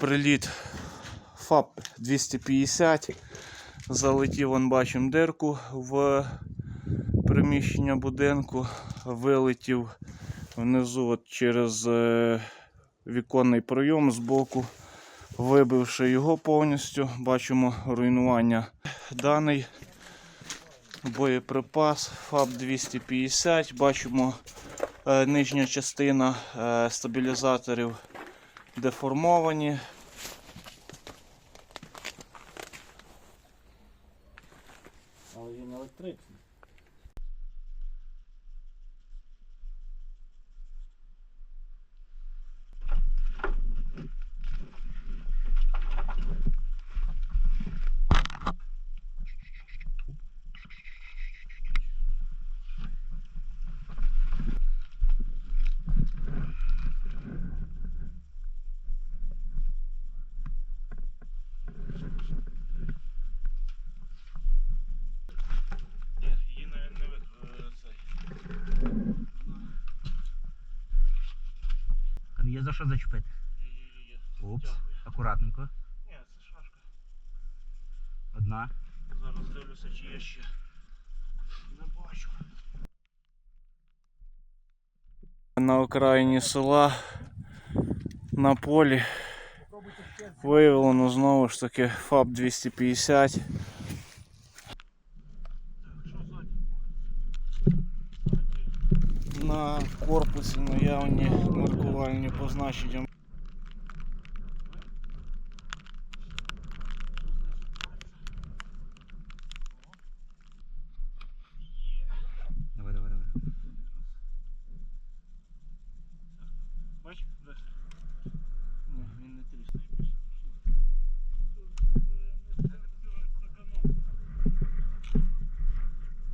Приліт ФАП 250. Залетів, вон бачимо дирку в приміщення будинку. Вилетів внизу от через е, віконний пройом з боку, вибивши його повністю. Бачимо руйнування. Даний боєприпас ФАП 250. Бачимо е, нижня частина е, стабілізаторів деформовані. Але він електричний. Є за що зачепити. Є, є, є. Упс, Дякую. акуратненько. Ні, це шашка. Одна. Зараз дивлюся, чи є ще. Не бачу. На окраїні села на полі виявлено знову ж таки ФАП 250. на корпусі наявні маркувальні позначення. Давай, давай, давай. Бачиш?